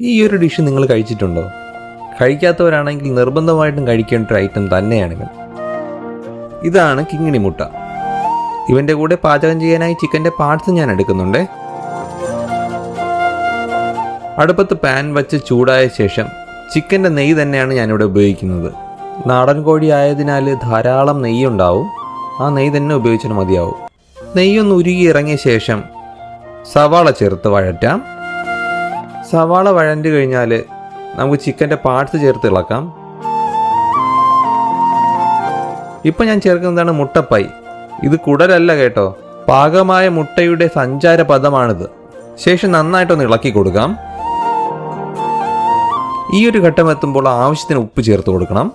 ഈ ഒരു ഡിഷ് നിങ്ങൾ കഴിച്ചിട്ടുണ്ടോ? കഴിക്കാത്തവരാണെങ്കിൽ നിർബന്ധമായിട്ടും കഴിക്കേണ്ട ഒരു ഐറ്റം തന്നെയാണ് ഇവൻ. ഇതാണ് കിങ്ങിണി മുട്ട. ഇവന്റെ കൂടെ പാചകം ചെയ്യാനായി ചിക്കന്റെ പാർട്സ് ഞാൻ എടുക്കുന്നുണ്ട്. അടുപ്പത്ത് പാൻ വച്ച് ചൂടായ ശേഷം ചിക്കന്റെ നെയ്യ് തന്നെയാണ് ഞാനിവിടെ ഉപയോഗിക്കുന്നത്. നാടൻ കോഴി ആയതിനാൽ ധാരാളം നെയ്യുണ്ടാവും ആ നെയ്യ് തന്നെ ഉപയോഗിച്ചാൽ മതിയാവും. നെയ്യൊന്ന് ഉരുകി ഇറങ്ങിയ ശേഷം സവാള ചേർത്ത് വഴറ്റാം. സവാള വഴഞ്ഞു കഴിഞ്ഞാൽ നമുക്ക് ചിക്കന്റെ പാർട്സ് ചേർത്ത് ഇളക്കാം. ഇപ്പം ഞാൻ ചേർക്കുന്നതാണ് മുട്ടപ്പൈ ഇത് കുടലല്ല കേട്ടോ. പാകമായ മുട്ടയുടെ സഞ്ചാര പദമാണിത് ശേഷം നന്നായിട്ടൊന്ന് ഇളക്കി കൊടുക്കാം. ഈ ഒരു ഘട്ടം എത്തുമ്പോൾ ആവശ്യത്തിന് ഉപ്പ് ചേർത്ത് കൊടുക്കണം.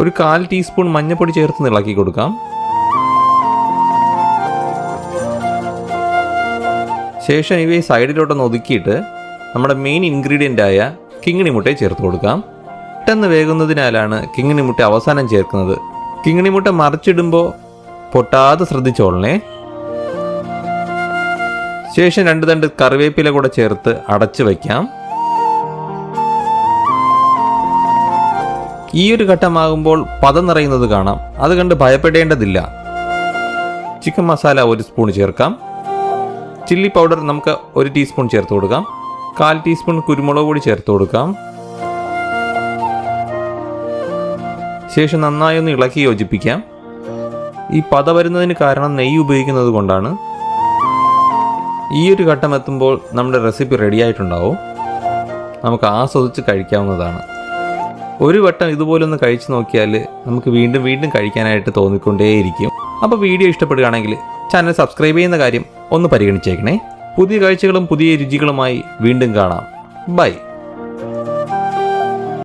ഒരു കാൽ ടീസ്പൂൺ മഞ്ഞൾപ്പൊടി ചേർത്ത് ഇളക്കി കൊടുക്കാം. ശേഷം ഇവയെ സൈഡിലോട്ടൊന്ന് ഒതുക്കിയിട്ട് നമ്മുടെ മെയിൻ ഇൻഗ്രീഡിയന്റ് ആയ കിങ്ങിണി മുട്ടയെ ചേർത്ത് കൊടുക്കാം. പെട്ടെന്ന് വേകുന്നതിനാലാണ് കിങ്ങിണി മുട്ട അവസാനം ചേർക്കുന്നത്. കിങ്ങിണി മുട്ട മറിച്ചിടുമ്പോൾ പൊട്ടാതെ ശ്രദ്ധിച്ചോളണേ ശേഷം രണ്ട് തണ്ട് കറിവേപ്പില കൂടെ ചേർത്ത് അടച്ചു വയ്ക്കാം. ഈ ഒരു ഘട്ടമാകുമ്പോൾ പതം നിറയുന്നത് കാണാം. അത് കണ്ട് ഭയപ്പെടേണ്ടതില്ല. ചിക്കൻ മസാല ഒരു സ്പൂൺ ചേർക്കാം. ചില്ലി പൗഡർ നമുക്ക് ഒരു ടീസ്പൂൺ ചേർത്ത് കൊടുക്കാം. കാൽ ടീസ്പൂൺ കുരുമുളക് പൊടി ചേർത്ത് കൊടുക്കാം. ശേഷം നന്നായി ഒന്ന് ഇളക്കി യോജിപ്പിക്കാം. ഈ പത വരുന്നതിന് കാരണം നെയ്യ് ഉപയോഗിക്കുന്നത് കൊണ്ടാണ്. ഈ ഒരു ഘട്ടം എത്തുമ്പോൾ നമ്മുടെ റെസിപ്പി റെഡി ആയിട്ടുണ്ടാവും. നമുക്ക് ആസ്വദിച്ച് കഴിക്കാവുന്നതാണ്. ഒരു വട്ടം ഇതുപോലൊന്ന് കഴിച്ചു നോക്കിയാൽ നമുക്ക് വീണ്ടും വീണ്ടും കഴിക്കാനായിട്ട് തോന്നിക്കൊണ്ടേയിരിക്കും. അപ്പോൾ വീഡിയോ ഇഷ്ടപ്പെടുകയാണെങ്കിൽ ചാനൽ സബ്സ്ക്രൈബ് ചെയ്യുന്ന കാര്യം ഒന്ന് പരിഗണിച്ചേക്കണേ. പുതിയ കാഴ്ചകളും പുതിയ രുചികളുമായി വീണ്ടും കാണാം. ബൈ.